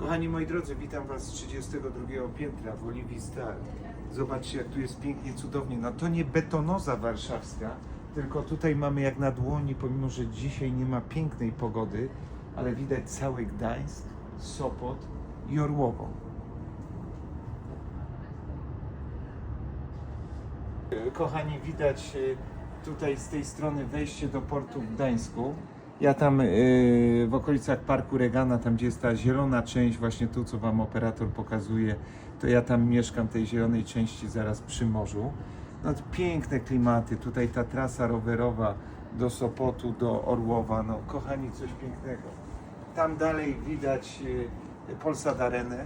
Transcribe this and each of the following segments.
Kochani moi drodzy, witam Was z 32 piętra w Oliwii Star. Zobaczcie, jak tu jest pięknie, cudownie. No to nie betonoza warszawska, tylko tutaj mamy jak na dłoni, pomimo że dzisiaj nie ma pięknej pogody, ale widać cały Gdańsk, Sopot i Orłowo. Kochani, widać e, tutaj z tej strony wejście do portu w Gdańsku. Ja tam e, w okolicach Parku Regana, tam gdzie jest ta zielona część, właśnie tu co Wam operator pokazuje, to ja tam mieszkam tej zielonej części zaraz przy morzu. No piękne klimaty, tutaj ta trasa rowerowa do Sopotu, do Orłowa, no kochani, coś pięknego. Tam dalej widać e, Polsat Arenę,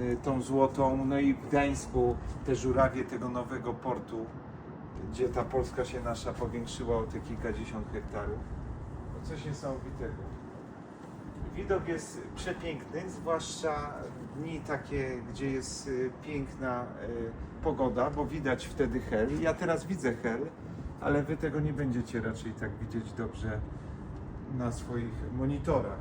e, tą złotą, no i w Gdańsku te żurawie tego nowego portu, gdzie ta Polska się nasza powiększyła o te kilkadziesiąt hektarów. No coś niesamowitego. Widok jest przepiękny, zwłaszcza dni takie, gdzie jest y, piękna y, pogoda, bo widać wtedy hel. Ja teraz widzę hel, ale wy tego nie będziecie raczej tak widzieć dobrze na swoich monitorach.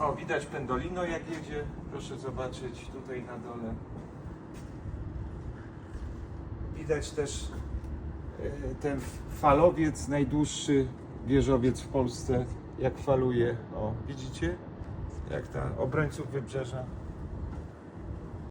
O, widać Pendolino jak jedzie. Proszę zobaczyć tutaj na dole. Widać też ten falowiec, najdłuższy wieżowiec w Polsce, jak faluje. O, widzicie? Jak ta obrońców wybrzeża.